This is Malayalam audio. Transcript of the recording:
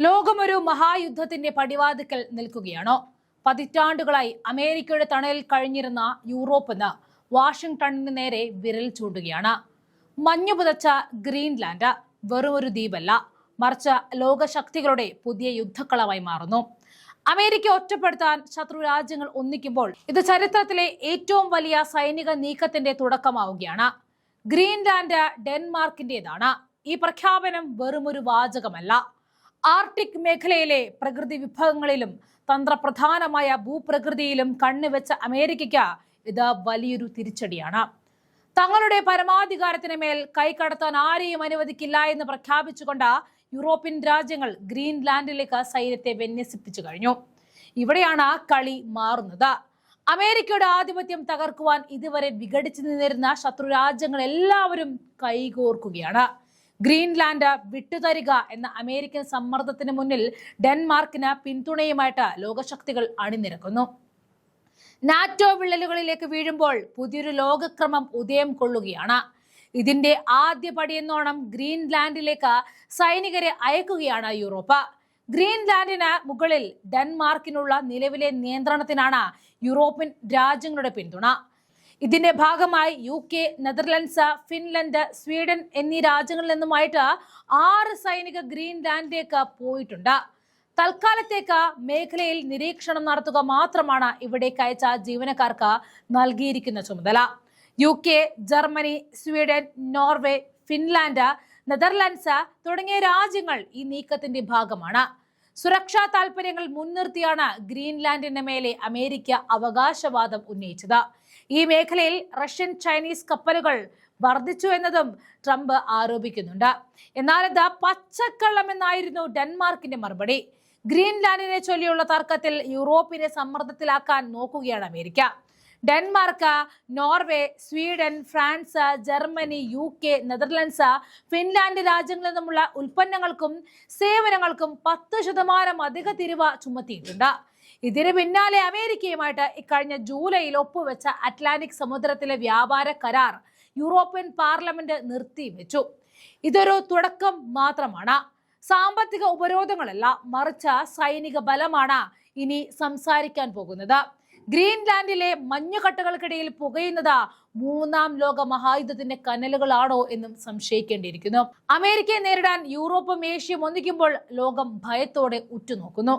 ലോകമൊരു മഹായുദ്ധത്തിന്റെ പടിവാതിക്കൽ നിൽക്കുകയാണോ? പതിറ്റാണ്ടുകളായി അമേരിക്കയുടെ തണലിൽ കഴിഞ്ഞിരുന്ന യൂറോപ്പ് ഇന്ന് വാഷിംഗ്ടണിന് നേരെ വിരൽ ചൂണ്ടുകയാണ്. മഞ്ഞു പുതച്ച ഗ്രീൻലാൻഡ് വെറും ഒരു ദ്വീപല്ല മറിച്ച് ലോകശക്തികളുടെ പുതിയ യുദ്ധക്കളമായി മാറുന്നു. അമേരിക്ക ഒറ്റപ്പെടുത്താൻ ശത്രു രാജ്യങ്ങൾ ഒന്നിക്കുമ്പോൾ ഇത് ചരിത്രത്തിലെ ഏറ്റവും വലിയ സൈനിക നീക്കത്തിന്റെ തുടക്കമാവുകയാണ്. ഗ്രീൻലാൻഡ് ഡെൻമാർക്കിന്റേതാണ്. ഈ പ്രഖ്യാപനം വെറുമൊരു വാചകമല്ല. ആർട്ടിക് മേഖലയിലെ പ്രകൃതി വിഭവങ്ങളിലും തന്ത്രപ്രധാനമായ ഭൂപ്രകൃതിയിലും കണ്ണുവെച്ച അമേരിക്കയ്ക്ക് ഇത് വലിയൊരു തിരിച്ചടിയാണ്. തങ്ങളുടെ പരമാധികാരത്തിന് മേൽ കൈകടത്താൻ ആരെയും അനുവദിക്കില്ല എന്ന് പ്രഖ്യാപിച്ചുകൊണ്ട് യൂറോപ്യൻ രാജ്യങ്ങൾ ഗ്രീൻലാൻഡിലേക്ക് സൈന്യത്തെ വിന്യസിപ്പിച്ചു കഴിഞ്ഞു. ഇവിടെയാണ് കളി മാറുന്നത്. അമേരിക്കയുടെ ആധിപത്യം തകർക്കുവാൻ ഇതുവരെ വിഘടിച്ചു നിന്നിരുന്ന ശത്രു രാജ്യങ്ങൾ എല്ലാവരും കൈകോർക്കുകയാണ്. ഗ്രീൻലാൻഡ് വിട്ടുതരിക എന്ന അമേരിക്കൻ സമ്മർദ്ദത്തിന് മുന്നിൽ ഡെൻമാർക്കിന് പിന്തുണയുമായിട്ട് ലോകശക്തികൾ അണിനിരക്കുന്നു. നാറ്റോ വിള്ളലുകളിലേക്ക് വീഴുമ്പോൾ പുതിയൊരു ലോകക്രമം ഉദയം കൊള്ളുകയാണ്. ഇതിന്റെ ആദ്യ പടിയെന്നോണം ഗ്രീൻലാൻഡിലേക്ക് സൈനികരെ അയക്കുകയാണ് യൂറോപ്പ്. ഗ്രീൻലാൻഡിന് മുകളിൽ ഡെൻമാർക്കിനുള്ള നിലവിലെ നിയന്ത്രണത്തിനാണ് യൂറോപ്യൻ രാജ്യങ്ങളുടെ പിന്തുണ. ഇതിന്റെ ഭാഗമായി U K Netherlands Finland Sweden എന്നീ രാജ്യങ്ങളിൽ നിന്നുമായിട്ട് ആറ് സൈനിക ഗ്രീൻലാൻഡിലേക്ക് പോയിട്ടുണ്ട്. തൽക്കാലത്തേക്ക് മേഖലയിൽ നിരീക്ഷണം നടത്തുക മാത്രമാണ് ഇവിടേക്ക് അയച്ച ജീവനക്കാർക്ക് നൽകിയിരിക്കുന്ന ചുമതല. U K Germany Sweden Norway Finland Netherlands തുടങ്ങിയ രാജ്യങ്ങൾ ഈ നീക്കത്തിന്റെ ഭാഗമാണ്. സുരക്ഷാ താൽപര്യങ്ങൾ മുൻനിർത്തിയാണ് ഗ്രീൻലാൻഡിന് മേലെ അമേരിക്ക അവകാശവാദം ഉന്നയിച്ചത്. ഈ മേഖലയിൽ റഷ്യൻ ചൈനീസ് കപ്പലുകൾ വർദ്ധിച്ചു എന്നതും ട്രംപ് ആരോപിക്കുന്നുണ്ട്. എന്നാൽ ഇത് പച്ചക്കള്ളമെന്നായിരുന്നു ഡെൻമാർക്കിന്റെ മറുപടി. ഗ്രീൻലാൻഡിനെ ചൊല്ലിയുള്ള തർക്കത്തിൽ യൂറോപ്പിനെ സമ്മർദ്ദത്തിലാക്കാൻ നോക്കുകയാണ് America. Denmark Norway Sweden France Germany U K Netherlands Finland രാജ്യങ്ങളിൽ നിന്നുമുള്ള ഉൽപ്പന്നങ്ങൾക്കും സേവനങ്ങൾക്കും പത്ത് ശതമാനം അധിക തിരിവ് ചുമത്തിയിട്ടുണ്ട്. ഇതിന് പിന്നാലെ അമേരിക്കയുമായിട്ട് ഇക്കഴിഞ്ഞ ജൂലൈയിൽ ഒപ്പുവെച്ച അറ്റ്ലാന്റിക് സമുദ്രത്തിലെ വ്യാപാര കരാർ യൂറോപ്യൻ പാർലമെന്റ് നിർത്തിവെച്ചു. ഇതൊരു തുടക്കം മാത്രമാണ്. സാമ്പത്തിക ഉപരോധങ്ങളല്ല മറിച്ച് സൈനിക ബലമാണ് ഇനി സംസാരിക്കാൻ പോകുന്നത്. ഗ്രീൻലാൻഡിലെ മഞ്ഞുകട്ടകൾക്കിടയിൽ പുകയുന്നത് മൂന്നാം ലോക മഹായുദ്ധത്തിന്റെ കനലുകളാണോ എന്നും സംശയിക്കേണ്ടിയിരിക്കുന്നു. അമേരിക്കയെ നേരിടാൻ യൂറോപ്പും ഏഷ്യയും ഒന്നിക്കുമ്പോൾ ലോകം ഭയത്തോടെ ഉറ്റുനോക്കുന്നു.